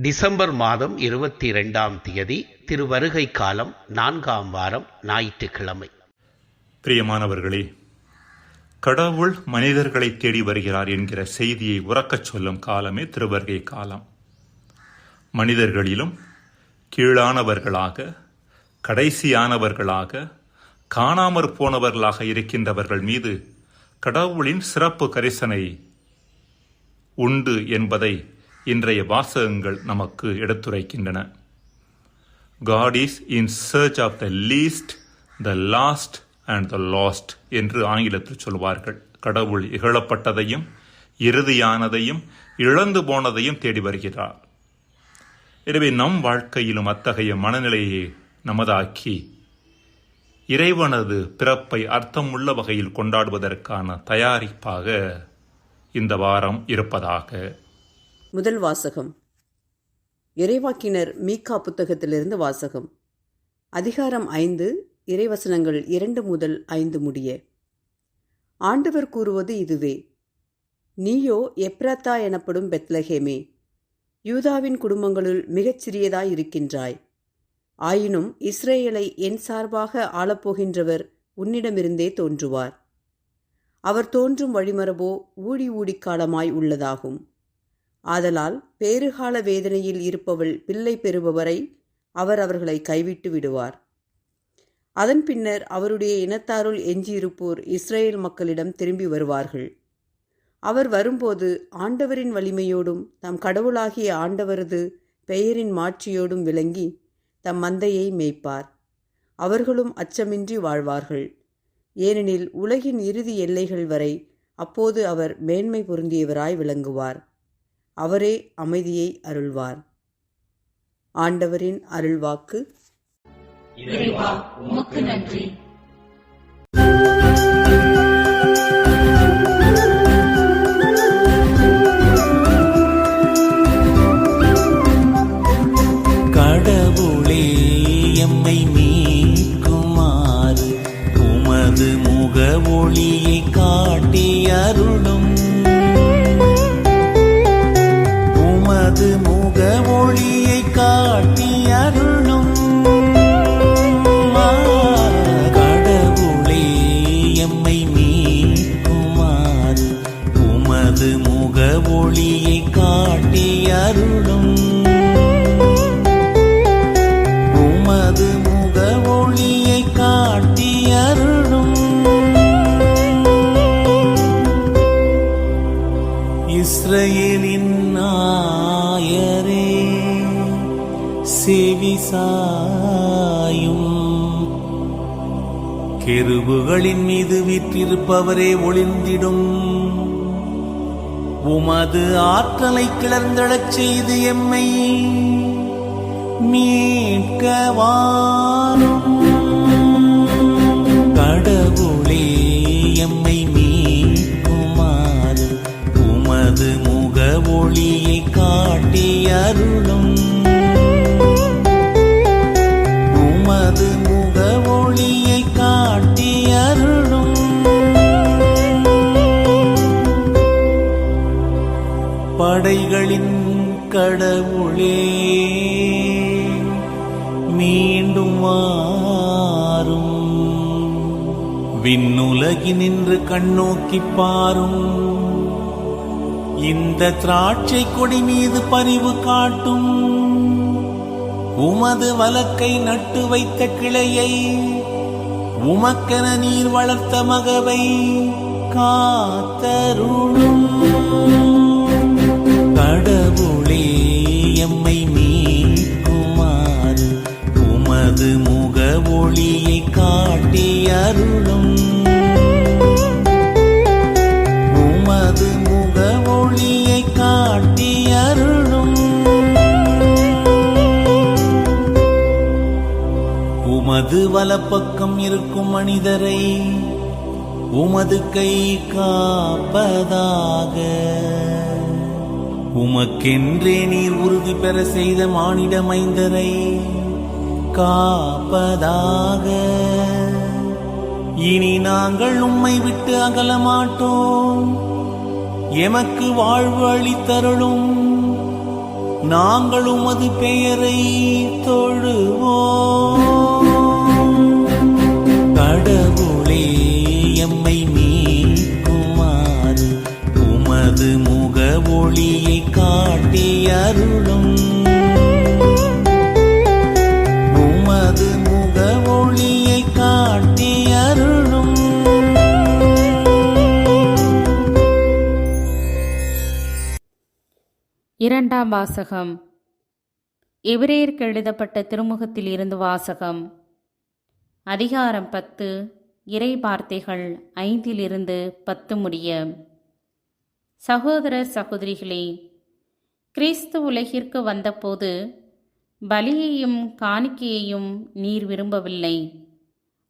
December மாதம் இருபத்தி இரண்டாம் தேதி திருவருகை காலம் நான்காம் வாரம் ஞாயிற்றுக்கிழமை. பிரியமானவர்களே கடவுள் மனிதர்களை தேடி வருகிறார் என்கிற செய்தியை உறக்கச் சொல்லும் காலமே திருவருகை காலம் மனிதர்களிலும் கீழானவர்களாக கடைசியானவர்களாக காணாமற் போனவர்களாக இருக்கின்றவர்கள் மீது கடவுளின் சிறப்பு கரிசனை உண்டு என்பதை இன்றைய வாசகங்கள் நமக்கு எடுத்துரைக்கின்றன. God is in search of the least the last and the last என்று ஆங்கிலத்தில் சொல்வார்கள். கடவுள் இகழப்பட்டதையும் இறுதியானதையும் இழந்து போனதையும் தேடி வருகிறார். எனவே நம் வாழ்க்கையிலும் அத்தகைய மனநிலையை நமதாக்கி இறைவனது பிறப்பை அர்த்தமுள்ள வகையில் கொண்டாடுவதற்கான தயாரிப்பாக இந்த வாரம் இருப்பதாக முதல் வாசகம். இறைவாக்கினர் மீகா புத்தகத்திலிருந்து வாசகம். அதிகாரம் ஐந்து இறைவசனங்கள் இரண்டு முதல் ஐந்து முடிய. ஆண்டவர் கூறுவது இதுவே. நீயோ எப்ராத்தா எனப்படும் பெத்லஹேமே யூதாவின் குடும்பங்களுள் மிகச் இருக்கின்றாய். ஆயினும் இஸ்ரேலை என் சார்பாக ஆளப்போகின்றவர் உன்னிடமிருந்தே தோன்றுவார். அவர் தோன்றும் வழிமரபோ ஊடி ஊடிக்காலமாய் உள்ளதாகும். ஆதலால் பேறுகால வேதனையில் இருப்பவள் பிள்ளை பெறுபவரை அவர் அவர்களை கைவிட்டு விடுவார். அதன் பின்னர் அவருடைய இனத்தாருள் எஞ்சியிருப்போர் இஸ்ரேல் மக்களிடம் திரும்பி வருவார்கள். அவர் வரும்போது ஆண்டவரின் வலிமையோடும் தம் கடவுளாகிய ஆண்டவரது பெயரின் மாட்சியோடும் விளங்கி தம் மந்தையை மேய்ப்பார். அவர்களும் அச்சமின்றி வாழ்வார்கள். ஏனெனில் உலகின் இறுதி எல்லைகள் வரை அப்போது அவர் மேன்மை பொருந்தியவராய் விளங்குவார். அவரே அமைதியை அருள்வார். ஆண்டவரின் அருள்வாக்கு. இறைவா உமக்கு நன்றி. உமது முக ஒளியை காட்டி அருளும். உமது முக ஒளியை காட்டி அருளும். இஸ்ரேலின் நாயரே செவிசாயும் கெருபுகளின் மீது வீற்றிருப்பவரே ஒளிந்திடும். உமது ஆற்றலை கிளர்ந்தழச் செய்து எம்மை மீட்கவானும். கடவுளே எம்மை மீட்குமாறு உமது முக ஒளியை காட்டி அருளும். கடவுளே மீண்டும் வாரும். விண்ணுலகினின்று கண்ணோக்கி பாரும். இந்த திராட்சை கொடி மீது பரிவு காட்டும். உமது வலக்கை நட்டு வைத்த கிளையை உமக்கென நீர் வளர்த்த மகவை காத்தருளும். அருளும். உமது முக ஒளியை காட்டி அருளும். உமது வலப்பக்கம் இருக்கும் மனிதரை உமது கை காப்பதாக. உமக்கென்றே நீர் உறுதி பெற செய்த மானிட மைந்தரை காப்பதாக. இனி நாங்கள் உம்மை விட்டு அகல மாட்டோம் எமக்கு வாழ்வு அளித்தருளும். நாங்கள் உமது பெயரை தொழுவோம். கடவுளே எம்மை மீட்குமாறு உமது முக ஒளியை காட்டி அருளும். இரண்டாம் வாசகம். எபிரேயருக்கு எழுதப்பட்ட திருமுகத்தில் இருந்து வாசகம். அதிகாரம் பத்து இறை வார்த்தைகள் ஐந்திலிருந்து பத்து முடிய. சகோதர சகோதரிகளே கிறிஸ்து உலகிற்கு வந்தபோது பலியையும் காணிக்கையையும் நீர் விரும்பவில்லை.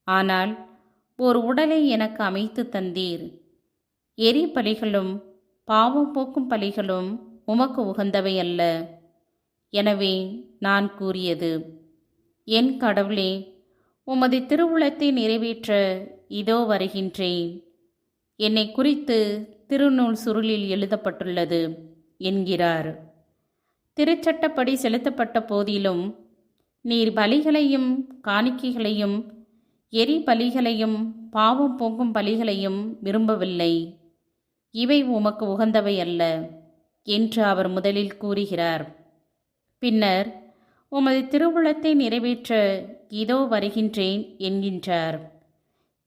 ஆனால் ஒரு உடலை எனக்கு அமைத்து தந்தீர். எரி பலிகளும் பாவம் போக்கும் பலிகளும் உமக்கு உகந்தவை அல்ல. எனவே நான் கூறியது என் கடவுளே உமது திருவுளத்தை நிறைவேற்ற இதோ வருகின்றேன். என்னை குறித்து திருநூல் சுருளில் எழுதப்பட்டுள்ளது என்கிறார். திருச்சட்டப்படி செலுத்தப்பட்ட போதிலும் நீர் பலிகளையும் காணிக்கைகளையும் எரி பலிகளையும் பாவம் போக்கும் பலிகளையும் விரும்பவில்லை. இவை உமக்கு உகந்தவை அல்ல. என்று அவர் முதலில் கூறுகிறார். பின்னர் உமது திருவுளத்தை நிறைவேற்ற இதோ வருகின்றேன் என்கின்றார்.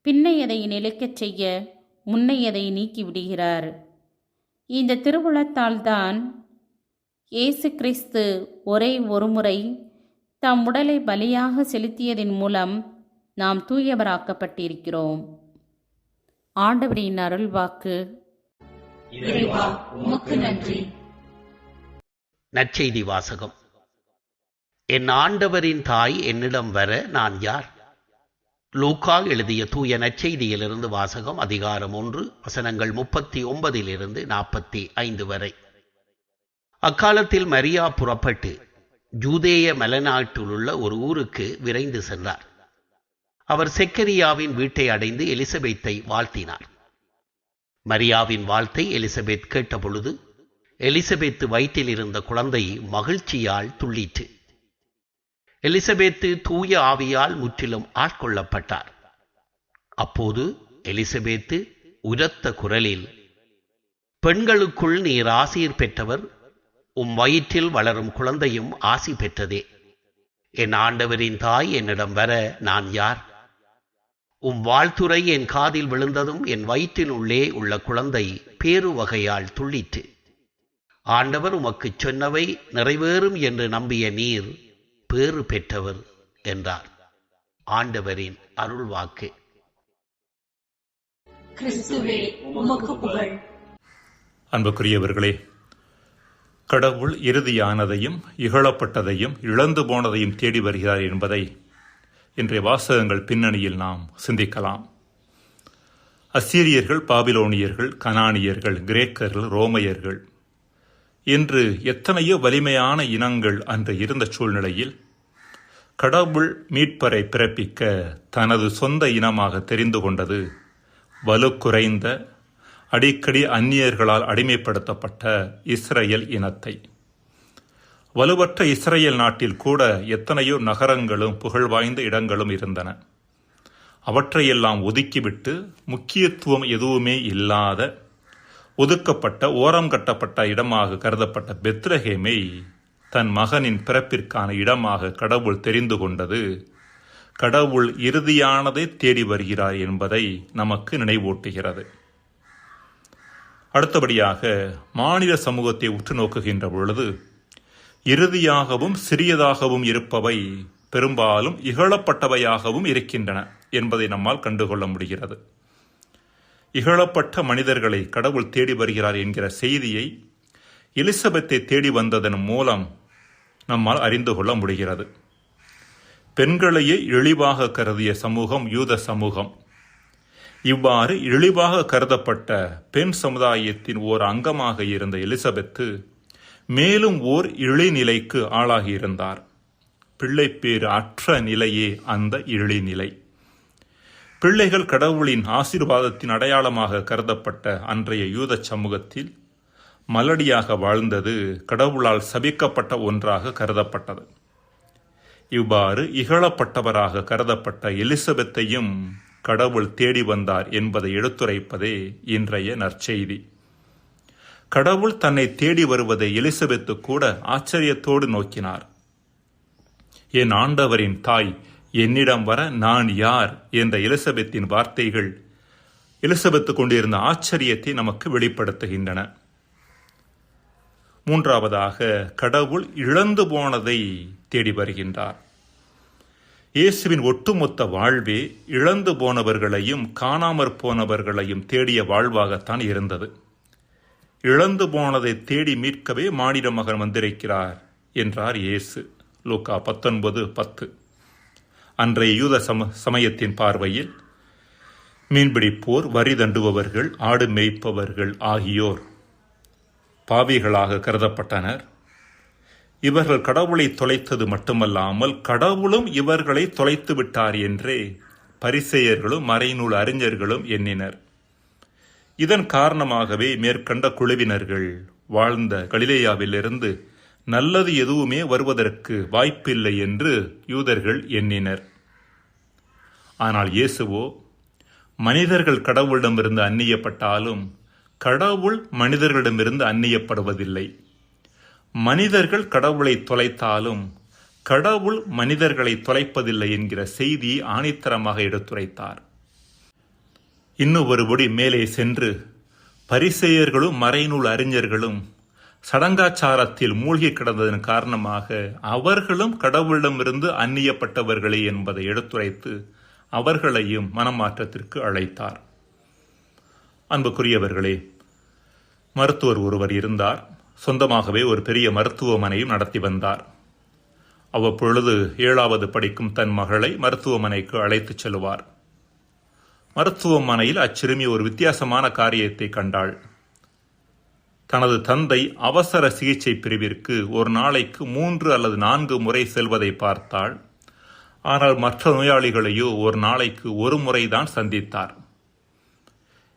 பின்னையதை நிலைக்கச் செய்ய முன்னையதை நீக்கிவிடுகிறார். இந்த திருவுளத்தால்தான் இயேசு கிறிஸ்து ஒரே ஒருமுறை தம் உடலை பலியாக செலுத்தியதின் மூலம் நாம் தூயவராக்கப்பட்டிருக்கிறோம். ஆண்டவரின் அருள்வாக்கு இறைவா உமக்கு நன்றி. நற்செய்தி வாசகம். என் ஆண்டவரின் தாய் என்னிடம் வர நான் யார்? லூக்கா எழுதிய தூய நற்செய்தியிலிருந்து வாசகம் அதிகாரம் ஒன்று வசனங்கள் முப்பத்தி ஒன்பதிலிருந்து நாற்பத்தி ஐந்து வரை. அக்காலத்தில் மரியா புறப்பட்டு ஜூதேய மலநாட்டிலுள்ள ஒரு ஊருக்கு விரைந்து சென்றார். அவர் செக்கரியாவின் வீட்டை அடைந்து எலிசபெத்தை வாழ்த்தினார். மரியாவின் வாழ்த்தை எலிசபெத் கேட்டபொழுது எலிசபெத்து வயிற்றில் இருந்த குழந்தை மகிழ்ச்சியால் துள்ளிற்று. எலிசபெத்து தூய ஆவியால் முற்றிலும் ஆட்கொள்ளப்பட்டார். அப்போது எலிசபெத்து உரத்த குரலில் பெண்களுக்குள் நீர் ஆசீர் பெற்றவர் உம் வயிற்றில் வளரும் குழந்தையும் ஆசி பெற்றதே. என் ஆண்டவரின் தாய் என்னிடம் வர நான் யார்? உம் வாழ்த்துரை என் காதில் விழுந்ததும் என் வயிற்றின் உள்ளே உள்ள குழந்தை பேரு வகையால் துள்ளிற்று. ஆண்டவர் உமக்குச் சொன்னவை நிறைவேறும் என்று நம்பிய நீர் பேறு பெற்றவர் என்றார். ஆண்டவரின் அருள்வாக்கு. உமக்கு அன்புக்குரியவர்களே கடவுள் இறுதியானதையும் இகழப்பட்டதையும் இழந்து போனதையும் தேடி வருகிறார் என்பதை இன்றைய வாசகங்கள் பின்னணியில் நாம் சிந்திக்கலாம். அசீரியர்கள் பாபிலோனியர்கள் கனானியர்கள் கிரேக்கர்கள் ரோமையர்கள். இன்று எத்தனையோ வலிமையான இனங்கள் அன்று இருந்த சூழ்நிலையில் கடவுள் மீட்பரை பிறப்பிக்க தனது சொந்த இனமாக தெரிந்து கொண்டது வலு குறைந்த அடிக்கடி அந்நியர்களால் அடிமைப்படுத்தப்பட்ட இஸ்ரேல் இனத்தை. வலுவற்ற இஸ்ரேல் நாட்டில் கூட எத்தனையோ நகரங்களும் புகழ்வாய்ந்த இடங்களும் இருந்தன. அவற்றையெல்லாம் ஒதுக்கிவிட்டு முக்கியத்துவம் எதுவுமே இல்லாத ஒதுக்கப்பட்ட ஓரம் கட்டப்பட்ட இடமாக கருதப்பட்ட பெத்ரஹேமை தன் மகனின் பிறப்பிற்கான இடமாக கடவுள் தெரிந்து கொண்டது கடவுள் இறுதியானதை தேடி வருகிறார் என்பதை நமக்கு நினைவூட்டுகிறது. அடுத்தபடியாக மாநில சமூகத்தை உற்று நோக்குகின்ற பொழுது இறுதியாகவும் சிறியதாகவும் இருப்பவை பெரும்பாலும் இகழப்பட்டவையாகவும் இருக்கின்றன என்பதை நம்மால் கண்டுகொள்ள முடிகிறது. இகழப்பட்ட மனிதர்களை கடவுள் தேடி வருகிறார் என்கிற செய்தியை எலிசபெத்தை தேடி வந்ததன் மூலம் நம்மால் அறிந்து கொள்ள முடிகிறது. பெண்களையே இழிவாக கருதிய சமூகம் யூத சமூகம். இவ்வாறு இழிவாக கருதப்பட்ட பெண் சமுதாயத்தின் ஓர் அங்கமாக இருந்த எலிசபெத்து மேலும் ஓர் இழிநிலைக்கு ஆளாகியிருந்தார். பிள்ளைப்பேறு அற்ற நிலையே அந்த இழிநிலை. பிள்ளைகள் கடவுளின் ஆசீர்வாதத்தின் அடையாளமாக கருதப்பட்ட அன்றைய யூத சமூகத்தில் மலடியாக வாழ்ந்தது கடவுளால் சபிக்கப்பட்ட ஒன்றாக கருதப்பட்டது. இவ்வாறு இகழப்பட்டவராக கருதப்பட்ட எலிசபெத்தையும் கடவுள் தேடி வந்தார் என்பதை எடுத்துரைப்பதே இன்றைய நற்செய்தி. கடவுள் தன்னை தேடி வருவதை எலிசபெத்து கூட ஆச்சரியத்தோடு நோக்கினார். என் ஆண்டவரின் தாய் என்னிடம் வர நான் யார்? என்ற எலிசபெத்தின் வார்த்தைகள் எலிசபெத்து கொண்டிருந்த ஆச்சரியத்தை நமக்கு வெளிப்படுத்துகின்றன. மூன்றாவதாக கடவுள் இழந்து போனதை தேடி வருகின்றார். இயேசுவின் ஒட்டுமொத்த வாழ்வே இழந்து போனவர்களையும் காணாமற் போனவர்களையும் தேடிய வாழ்வாகத்தான் இருந்தது. இழந்து போனதை தேடி மீட்கவே மானிட மகன் வந்திருக்கிறார் என்றார் இயேசு. லூக்கா பத்தொன்பது பத்து. அன்றைய யூத சம சமயத்தின் பார்வையில் மீன்பிடிப்போர் வரி தண்டுபவர்கள் ஆடு மேய்ப்பவர்கள் ஆகியோர் பாவிகளாக கருதப்பட்டனர். இவர்கள் கடவுளை தொலைத்தது மட்டுமல்லாமல் கடவுளும் இவர்களை தொலைத்து விட்டார் என்றே பரிசெயர்களும் மறைநூல் அறிஞர்களும் எண்ணினர். இதன் காரணமாகவே மேற்கண்ட குழுவினர்கள் வாழ்ந்த கலிலேயாவிலிருந்து நல்லது எதுவுமே வருவதற்கு வாய்ப்பில்லை என்று யூதர்கள் எண்ணினர். ஆனால் இயேசுவோ மனிதர்கள் கடவுளிடமிருந்து அந்நியப்பட்டாலும் கடவுள் மனிதர்களிடமிருந்து அந்நியப்படுவதில்லை. மனிதர்கள் கடவுளை தொலைத்தாலும் கடவுள் மனிதர்களை தொலைப்பதில்லை என்கிற செய்தியை ஆணித்தரமாக எடுத்துரைத்தார். இன்னும் ஒருபடி மேலே சென்று பரிசெயர்களும் மறைநூல் அறிஞர்களும் சடங்காச்சாரத்தில் மூழ்கி கிடந்ததன் காரணமாக அவர்களும் கடவுளிடமிருந்து அந்நியப்பட்டவர்களே என்பதை எடுத்துரைத்து அவர்களையும் மனமாற்றத்திற்கு அழைத்தார். அன்புக்குரியவர்களே மருத்துவர் ஒருவர் இருந்தார். சொந்தமாகவே ஒரு பெரிய மருத்துவமனையும் நடத்தி வந்தார். அவ்வப்பொழுது ஏழாவது படிக்கும் தன் மகளை மருத்துவமனைக்கு அழைத்துச் செல்வார். மருத்துவமனையில் அச்சிறுமி ஒரு வித்தியாசமான காரியத்தை கண்டாள். தனது தந்தை அவசர சிகிச்சை பிரிவிற்கு ஒரு நாளைக்கு மூன்று அல்லது நான்கு முறை செல்வதை பார்த்தாள். ஆனால் மற்ற நோயாளிகளையோ ஒரு நாளைக்கு ஒரு முறைதான் சந்தித்தார்.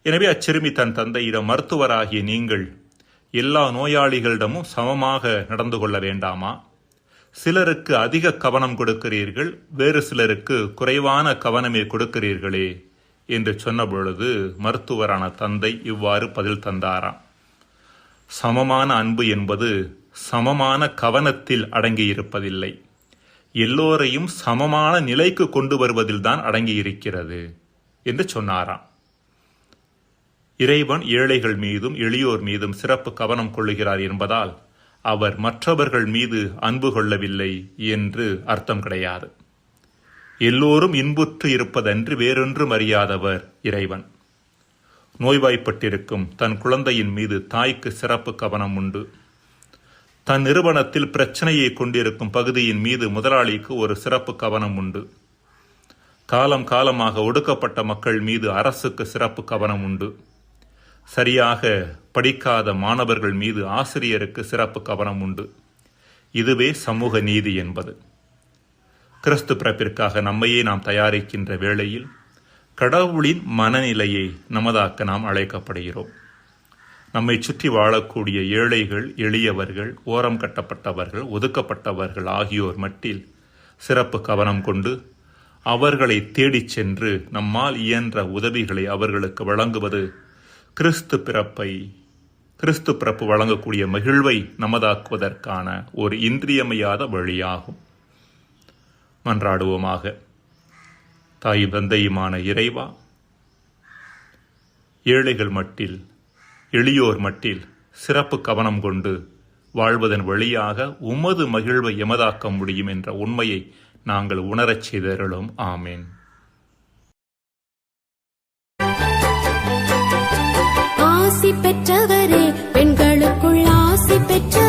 எனவே அச்சிறுமி தன் தந்தையிடம் மருத்துவராகிய நீங்கள் எல்லா நோயாளிகளிடமும் சமமாக நடந்து கொள்ள வேண்டாமா? சிலருக்கு அதிக கவனம் கொடுக்கிறீர்கள் வேறு சிலருக்கு குறைவான கவனமே கொடுக்கிறீர்களே. என்று சொன்னபொழுது மருத்துவரான தந்தை இவ்வாறு பதில் தந்தாராம். சமமான அன்பு என்பது சமமான கவனத்தில் அடங்கியிருப்பதில்லை. எல்லோரையும் சமமான நிலைக்கு கொண்டு வருவதில்தான் அடங்கியிருக்கிறது என்று சொன்னாராம். இறைவன் ஏழைகள் மீதும் எளியோர் மீதும் சிறப்பு கவனம் கொள்ளுகிறார் என்பதால் அவர் மற்றவர்கள் மீது அன்பு கொள்ளவில்லை என்று அர்த்தம் கிடையாது. எல்லோரும் இன்புற்று இருப்பதன்றி வேறொன்றும் அறியாதவர் இறைவன். நோய்வாய்ப்பட்டிருக்கும் தன் குழந்தையின் மீது தாய்க்கு சிறப்பு கவனம் உண்டு. தன் நிறுவனத்தில் பிரச்சனையை கொண்டிருக்கும் பகுதியின் மீது முதலாளிக்கு ஒரு சிறப்பு கவனம் உண்டு. காலம் காலமாக ஒடுக்கப்பட்ட மக்கள் மீது அரசுக்கு சிறப்பு கவனம் உண்டு. சரியாக படிக்காத மாணவர்கள் மீது ஆசிரியருக்கு சிறப்பு கவனம் உண்டு. இதுவே சமூக நீதி என்பது. கிறிஸ்து பிறப்பிற்காக நம்மையே நாம் தயாரிக்கின்ற வேளையில் கடவுளின் மனநிலையை நமதாக்க நாம் அழைக்கப்படுகிறோம். நம்மை சுற்றி வாழக்கூடிய ஏழைகள் எளியவர்கள் ஓரம் கட்டப்பட்டவர்கள் ஒதுக்கப்பட்டவர்கள் ஆகியோர் மட்டில் சிறப்பு கவனம் கொண்டு அவர்களை தேடிச் சென்று நம்மால் இயன்ற உதவிகளை அவர்களுக்கு வழங்குவது கிறிஸ்து பிறப்பை கிறிஸ்து பிறப்பு வழங்கக்கூடிய மகிழ்வை நமதாக்குவதற்கான ஒரு இன்றியமையாத வழியாகும். மன்றாடுவோமாக. தாய் தந்தையுமான இறைவா ஏழைகள் மட்டில் எளியோர் மட்டில் சிறப்பு கவனம் கொண்டு வாழ்வதன் வழியாக உமது மகிழ்வை எமதாக்க முடியும் என்ற உண்மையை நாங்கள் உணரச் செய்தருளும். ஆமேன். ஆசி பெற்றவரே பெண்களுக்குள் ஆசி பெற்ற